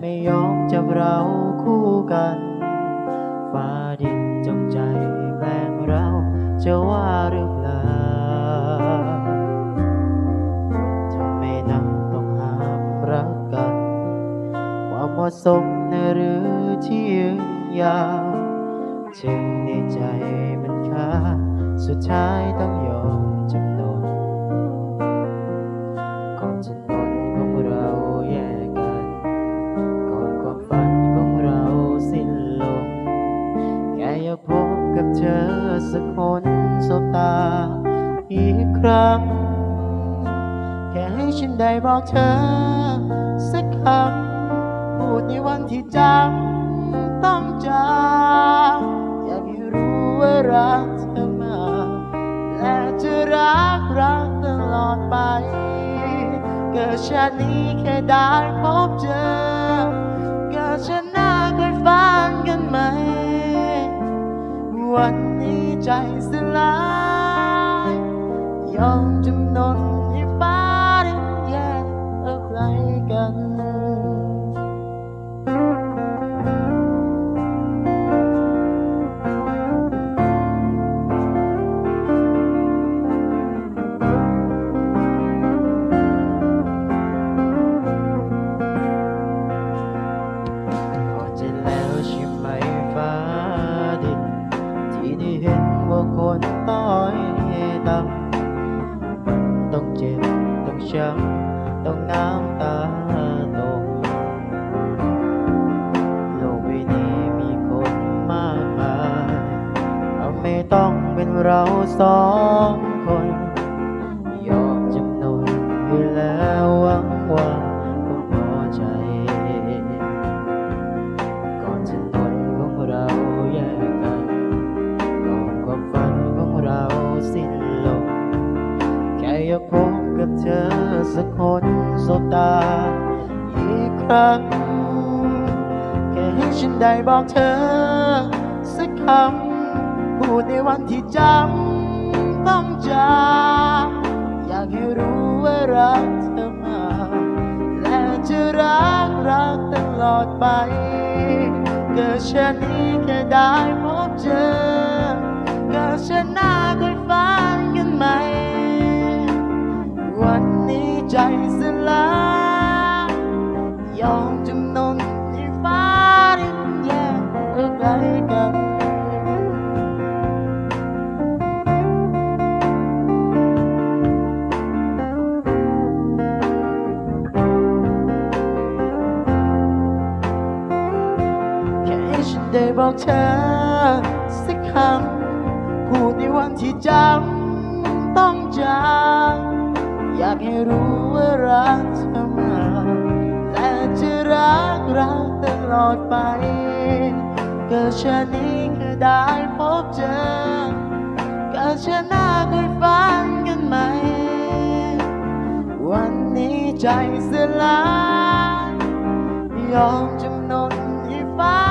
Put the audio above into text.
ไม่ยอมจับเราคู่กัน ฟ้าดินจงใจ จะว่าหรือเปล่าทำไมนักต้องหามรักกัน ความเหมาะสมในหรือที่ยืนยาวจึงในใจมันค่าสุดท้ายต้องยอม เธอสักคนสบตา อีกครั้ง แค่ให้ฉันได้บอกเธอ สักคำพูดในวันที่จำต้องจากอยากให้รู้ว่ารักเธอมา และจะรักรักตลอดไป เกิดชาตินี้แค่ได้พ วันนี้ใจสลายยอมจำนนให้ฟ้าได้แยกเราไกลกันพอใจแล้วใช่ไหม ช้ำต้องน้ำตาตกโลกใบนี้มีคนมากมายเราไม่ต้องเป็นเราสองคน บตาอีกครั้ง แค่ให้ฉันได้บอกเธอ สักคำ พูดในวันที่จำต้องจากอยากให้รู้ว่ารักเธอมา และจะรักรักตลอดไป เกิดชานี้แค่ได้พบเจอ เกิดชาติหน้าเฉันได้บอกเธอสักคำพูดในวันที่จำต้องจากอยากให้รู้ว่ารักเธอมาและจะรักรักตลอดไปเกิดชานี้แค่ได้พบเจอเกิดชาหน้าเคยฝันกันไหม วันนี้ใจสลายยอมจำนนให้ฟ้า